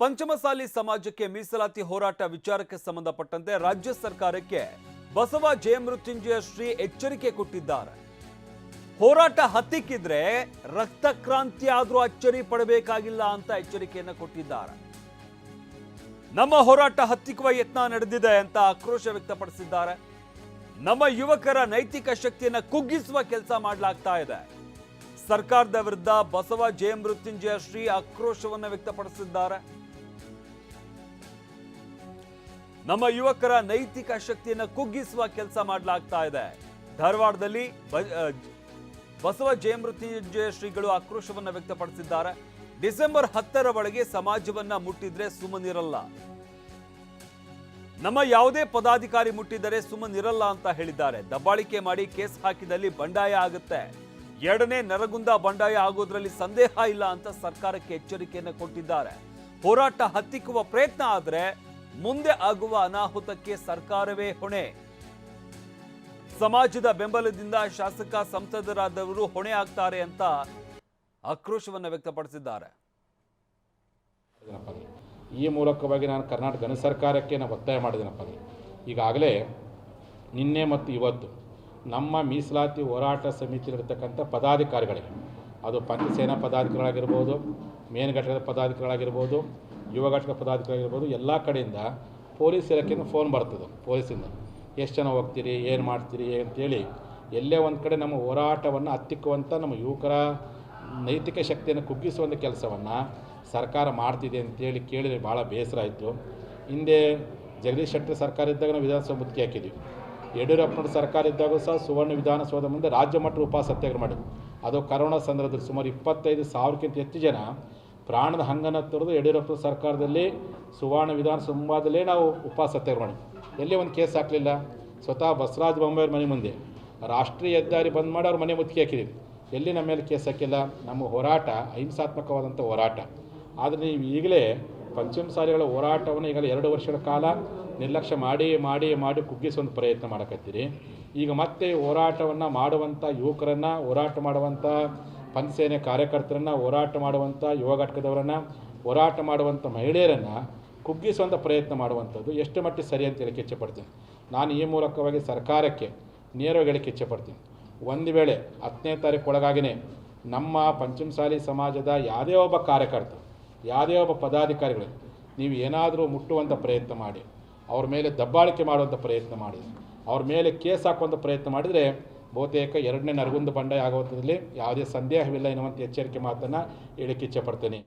ಪಂಚಮಸಾಲಿ ಸಮಾಜಕ್ಕೆ ಮೀಸಲಾತಿ ಹೋರಾಟ ವಿಚಾರಕ್ಕೆ ಸಂಬಂಧಪಟ್ಟಂತೆ ರಾಜ್ಯ ಸರ್ಕಾರಕ್ಕೆ ಬಸವ ಜಯಮೃತ್ಯುಂಜಯ ಶ್ರೀ ಎಚ್ಚರಿಕೆ ಕೊಟ್ಟಿದ್ದಾರೆ. ಹೋರಾಟ ಹತ್ತಿಕ್ಕಿದ್ರೆ ರಕ್ತ ಕ್ರಾಂತಿ ಆದರೂ ಅಚ್ಚರಿ ಪಡಬೇಕಾಗಿಲ್ಲ ಅಂತ ಎಚ್ಚರಿಕೆಯನ್ನು ಕೊಟ್ಟಿದ್ದಾರೆ. ನಮ್ಮ ಹೋರಾಟ ಹತ್ತಿಕ್ಕುವ ಯತ್ನ ನಡೆದಿದೆ ಅಂತ ಆಕ್ರೋಶ ವ್ಯಕ್ತಪಡಿಸಿದ್ದಾರೆ. ನಮ್ಮ ಯುವಕರ ನೈತಿಕ ಶಕ್ತಿಯನ್ನು ಕುಗ್ಗಿಸುವ ಕೆಲಸ ಮಾಡಲಾಗ್ತಾ ಇದೆ. ಸರ್ಕಾರದ ವಿರುದ್ಧ ಬಸವ ಜಯಮೃತ್ಯುಂಜಯ ಶ್ರೀ ಆಕ್ರೋಶವನ್ನು ವ್ಯಕ್ತಪಡಿಸಿದ್ದಾರೆ. ನಮ್ಮ ಯುವಕರ ನೈತಿಕ ಶಕ್ತಿಯನ್ನು ಕುಗ್ಗಿಸುವ ಕೆಲಸ ಮಾಡಲಾಗ್ತಾ ಇದೆ. ಧಾರವಾಡದಲ್ಲಿ ಬಸವ ಜಯಮೃತ್ಯುಂಜಯ ಶ್ರೀಗಳು ಆಕ್ರೋಶವನ್ನು ವ್ಯಕ್ತಪಡಿಸಿದ್ದಾರೆ. ಡಿಸೆಂಬರ್ ಹತ್ತರ ಒಳಗೆ ಸಮಾಜವನ್ನ ಮುಟ್ಟಿದ್ರೆ ಸುಮ್ಮನಿರಲ್ಲ ನಮ್ಮ ಯಾವುದೇ ಪದಾಧಿಕಾರಿ ಮುಟ್ಟಿದರೆ ಸುಮ್ಮನಿರಲ್ಲ ಅಂತ ಹೇಳಿದ್ದಾರೆ. ದಬ್ಬಾಳಿಕೆ ಮಾಡಿ ಕೇಸ್ ಹಾಕಿದಲ್ಲಿ ಬಂಡಾಯ ಆಗುತ್ತೆ. ಎರಡನೇ ನರಗುಂದ ಬಂಡಾಯ ಆಗೋದ್ರಲ್ಲಿ ಸಂದೇಹ ಇಲ್ಲ ಅಂತ ಸರ್ಕಾರಕ್ಕೆ ಎಚ್ಚರಿಕೆಯನ್ನು ಕೊಟ್ಟಿದ್ದಾರೆ. ಹೋರಾಟ ಹತ್ತಿಕ್ಕುವ ಪ್ರಯತ್ನ ಆದ್ರೆ ಮುಂದೆ ಆಗುವ ಅನಾಹುತಕ್ಕೆ ಸರ್ಕಾರವೇ ಹೊಣೆ ಸಮಾಜದ ಬೆಂಬಲದಿಂದ ಶಾಸಕ ಸಂಸದರಾದವರು ಹೊಣೆ ಆಗ್ತಾರೆ ಅಂತ ಆಕ್ರೋಶವನ್ನು ವ್ಯಕ್ತಪಡಿಸಿದ್ದಾರೆ ಈ ಮೂಲಕವಾಗಿ ನಾನು ಕರ್ನಾಟಕ ಸರ್ಕಾರಕ್ಕೆ ನಾನು ಒತ್ತಾಯ ಮಾಡಿದ್ದೀನಪ್ಪ ಅಲ್ಲಿ. ಈಗಾಗಲೇ ನಿನ್ನೆ ಮತ್ತು ಇವತ್ತು ನಮ್ಮ ಮೀಸಲಾತಿ ಹೋರಾಟ ಸಮಿತಿಯಲ್ಲಿರ್ತಕ್ಕಂಥ ಪದಾಧಿಕಾರಿಗಳಿಗೆ, ಅದು ಪಂಚಸೇನಾ ಪದಾಧಿಕಾರಿಗಳಾಗಿರ್ಬೋದು ಮೇನ್ ಘಟಕದ ಪದಾಧಿಕಾರಿಗಳಾಗಿರ್ಬೋದು ಯುವ ಘಟಕ ಪದಾಧಿಕಾರಿಗಳಿರ್ಬೋದು, ಎಲ್ಲ ಕಡೆಯಿಂದ ಪೊಲೀಸ್ ಇಲಾಖೆಯಿಂದ ಫೋನ್ ಬರ್ತದೆ, ಪೊಲೀಸಿಂದ. ಎಷ್ಟು ಜನ ಹೋಗ್ತೀರಿ, ಏನು ಮಾಡ್ತೀರಿ, ಅಂತೇಳಿ ಎಲ್ಲೇ ಒಂದು ಕಡೆ ನಮ್ಮ ಹೋರಾಟವನ್ನು ಹತ್ತಿಕ್ಕುವಂಥ ನಮ್ಮ ಯುವಕರ ನೈತಿಕ ಶಕ್ತಿಯನ್ನು ಕುಗ್ಗಿಸುವಂಥ ಕೆಲಸವನ್ನು ಸರ್ಕಾರ ಮಾಡ್ತಿದೆ ಅಂತೇಳಿ ಕೇಳಿದರೆ ಭಾಳ ಬೇಸರ ಆಯಿತು. ಹಿಂದೆ ಜಗದೀಶ್ ಶೆಟ್ಟರ್ ಸರ್ಕಾರ ಇದ್ದಾಗ ನಾವು ವಿಧಾನಸಭೆ ಮುತ್ತಿಗೆ ಹಾಕಿದ್ವಿ. ಯಡಿಯೂರಪ್ಪನವ್ರ ಸರ್ಕಾರ ಇದ್ದಾಗ ಸಹ ಸುವರ್ಣ ವಿಧಾನಸೌಧ ಮುಂದೆ ರಾಜ್ಯ ಮಟ್ಟ ಉಪವಾಸ ಸತ್ಯಾಗ್ರಹ ಮಾಡಿದ್ವಿ ಅದು ಕರೋನಾ ಸಂದರ್ಭದಲ್ಲಿ ಸುಮಾರು ಇಪ್ಪತ್ತೈದು ಸಾವಿರಕ್ಕಿಂತ ಹೆಚ್ಚು ಜನ ಪ್ರಾಣದ ಹಂಗನ್ನು ತೊರೆದು ಯಡಿಯೂರಪ್ಪ ಸರ್ಕಾರದಲ್ಲಿ ಸುವರ್ಣ ವಿಧಾನಸಭಾದಲ್ಲೇ ನಾವು ಉಪವಾಸ ತೆರವಣಿ ಎಲ್ಲಿ ಒಂದು ಕೇಸ್ ಹಾಕಲಿಲ್ಲ? ಸ್ವತಃ ಬಸವರಾಜ ಬೊಮ್ಮಾಯಿಯವ್ರ ಮನೆ ಮುಂದೆ. ರಾಷ್ಟ್ರೀಯ ಹೆದ್ದಾರಿ ಬಂದ್ ಮಾಡಿ ಅವ್ರ ಮನೆ ಮುತ್ತಿಗೆ ಹಾಕಿದ್ದೀವಿ ಎಲ್ಲಿ ನಮ್ಮ ಮೇಲೆ ಕೇಸ್ ಹಾಕಿಲ್ಲ? ನಮ್ಮ ಹೋರಾಟ ಅಹಿಂಸಾತ್ಮಕವಾದಂಥ ಹೋರಾಟ. ಆದರೆ ನೀವು ಈಗಲೇ ಪಂಚಮಸಾಲಿಗಳ ಹೋರಾಟವನ್ನು ಈಗಲೇ ಎರಡು ವರ್ಷಗಳ ಕಾಲ ನಿರ್ಲಕ್ಷ್ಯ ಮಾಡಿ ಮಾಡಿ ಮಾಡಿ ಕುಗ್ಗಿಸುವಂಥ ಪ್ರಯತ್ನ ಮಾಡಕತ್ತೀರಿ. ಈಗ ಮತ್ತೆ ಹೋರಾಟವನ್ನು ಮಾಡುವಂಥ ಯುವಕರನ್ನು, ಹೋರಾಟ ಮಾಡುವಂಥ ಪಂಚಸೇನೆ ಕಾರ್ಯಕರ್ತರನ್ನು ಹೋರಾಟ ಮಾಡುವಂಥ ಯುವ ಘಟಕದವರನ್ನು, ಹೋರಾಟ ಮಾಡುವಂಥ ಮಹಿಳೆಯರನ್ನು ಕುಗ್ಗಿಸುವಂಥ ಪ್ರಯತ್ನ ಮಾಡುವಂಥದ್ದು ಎಷ್ಟು ಮಟ್ಟಿಗೆ ಸರಿ ಅಂತ ಹೇಳಕ್ಕೆ ಇಚ್ಛೆಪಡ್ತೀನಿ ನಾನು ಈ ಮೂಲಕವಾಗಿ ಸರ್ಕಾರಕ್ಕೆ ನೇರವಾಗಿ ಹೇಳಕ್ಕೆ ಇಚ್ಛೆಪಡ್ತೀನಿ ಒಂದು ವೇಳೆ ಹತ್ತನೇ ತಾರೀಕು ಒಳಗಾಗಿನೇ ನಮ್ಮ ಪಂಚಮಸಾಲಿ ಸಮಾಜದ ಯಾವುದೇ ಒಬ್ಬ ಕಾರ್ಯಕರ್ತ, ಯಾವುದೇ ಒಬ್ಬ ಪದಾಧಿಕಾರಿಗಳು ನೀವು ಏನಾದರೂ ಮುಟ್ಟುವಂಥ ಪ್ರಯತ್ನ ಮಾಡಿ, ಅವ್ರ ಮೇಲೆ ದಬ್ಬಾಳಿಕೆ ಮಾಡುವಂಥ ಪ್ರಯತ್ನ ಮಾಡಿ, ಅವ್ರ ಮೇಲೆ ಕೇಸ್ ಹಾಕುವಂಥ ಪ್ರಯತ್ನ ಮಾಡಿದರೆ ಬಹುತೇಕ ಎರಡನೇ ನರಗುಂದ ಬಂಡಾಯ ಆಗುವಂಥದ್ರಲ್ಲಿ ಯಾವುದೇ ಸಂದೇಹವಿಲ್ಲ ಎನ್ನುವಂಥ ಎಚ್ಚರಿಕೆ ಮಾತನ್ನು ಹೇಳಕ್ಕೆ ಇಚ್ಛೆಪಡ್ತೇನೆ